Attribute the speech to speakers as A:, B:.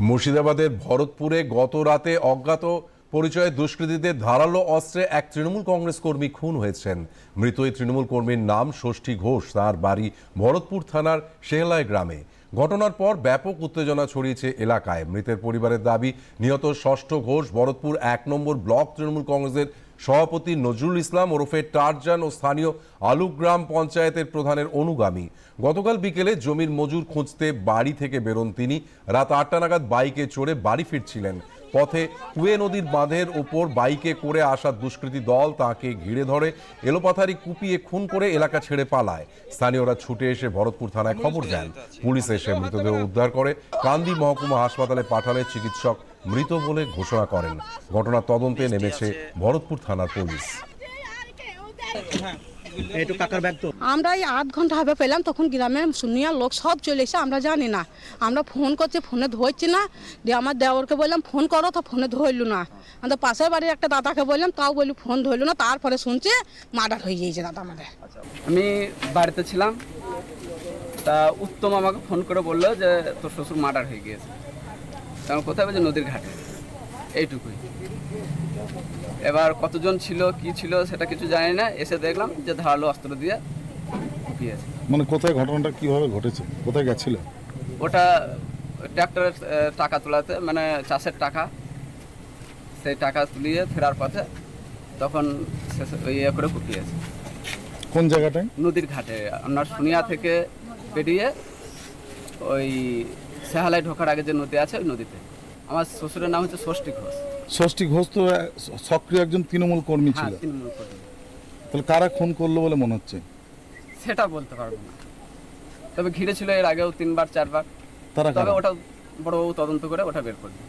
A: মুর্শিদাবাদের ভরতপুরে গত রাতে অজ্ঞাত পরিচয়ে দুষ্কৃতীদের ধারালো অস্ত্রে এক তৃণমূল কংগ্রেস কর্মী খুন হয়েছেন। মৃত এই তৃণমূল কর্মীর নাম ষষ্ঠী ঘোষ। তার বাড়ি ভরতপুর থানার শেহলায় গ্রামে। ঘটনার পর ব্যাপক উত্তেজনা ছড়িয়েছে এলাকায়। মৃতের পরিবারের দাবি, নিহত ষষ্ঠ ঘোষ ভরতপুর এক নম্বর ব্লক তৃণমূল কংগ্রেসের সভাপতি নজরুল ইসলাম ওরফে টারজান ও স্থানীয় আলুগ্রাম পঞ্চায়েতের প্রধানের অনুগামী। গতকাল বিকেলে জমির মজুর খুঁজতে বাড়ি থেকে বেরোন তিনি। রাত আটটা নাগাদ বাইকে চড়ে বাড়ি ফিরছিলেন। পথে কুয়ে নদীর বাঁধের ওপর বাইকে করে আসা দুষ্কৃতী দল তাকে ঘিরে ধরে, এলোপাথারি কুপিয়ে খুন করে এলাকা ছেড়ে পালায়। স্থানীয়রা ছুটে এসে ভরতপুর থানায় খবর দেন। পুলিশ এসে মৃতদেহ উদ্ধার করে। কান্দি মহকুমা হাসপাতালে পাঠালে চিকিৎসক মৃত বলে ঘোষণা করেন। ঘটনা তদন্তে নেমেছে ভরতপুর থানার পুলিশ।
B: একটু কাকার ব্যাগ তো।
C: আমরা এই আধ ঘণ্টা হবে পেলাম তখন গ্রামের শুনিয়া লোক সব চলে এসে আমরা জানি না। আমরা ফোন করছি ফোনে ধরছি না। দিয়ে আমার দেওরকে বললাম ফোন করো তো ফোনে ধরলু না। আমাদের পাশের বাড়ির একটা দাদাকে বললাম তাও বলি ফোন ধরলু না। তারপরে শুনছে মার্ডার হয়ে গিয়েছে দাদা আমাদের।
D: আমি বাড়িতে ছিলাম। তা উত্তম আমাকে ফোন করে বলল যে তোর শ্বশুর মার্ডার হয়ে গিয়েছে। তা আমি কোথায় বলছি নদীর ঘাটে। এইটুকুই। এবার কতজন ছিল কি ছিল সেটা কিছু জানি না। এসে দেখলাম যে ধারালো অস্ত্র দিয়ে কুপিয়েছে
E: মানে কোথায় ঘটনাটা কীভাবে ঘটেছে? কোথায় গেছিল
D: ওটা ট্র্যাক্টরের টাকা তোলাতে মানে চাষের টাকা। সেই টাকা তুলিয়ে ফেরার পথে তখন ইয়ে করে কুপিয়েছে।
E: কোন জায়গাটায়?
D: নদীর ঘাটে। আপনার সোনিয়া থেকে পেরিয়ে ওই সেহালায় ঢোকার আগে যে নদী আছে ওই নদীতে। আমার শ্বশুরের নাম হচ্ছে ষষ্ঠী ঘোষ।
E: ষষ্ঠী ঘোষ তো সক্রিয় একজন তৃণমূল কর্মী
D: হ্যাঁ
E: ছিল।
D: তৃণমূল কর্মী।
E: তাহলে কারা খুন করল বলে মনে হচ্ছে?
D: সেটা বলতে পারব না। তবে ঘিরে ছিল এর আগেও তিনবার চারবার।
E: তারা
D: তবে ওটা বড়বাবু তদন্ত করে ওটা বের করবে।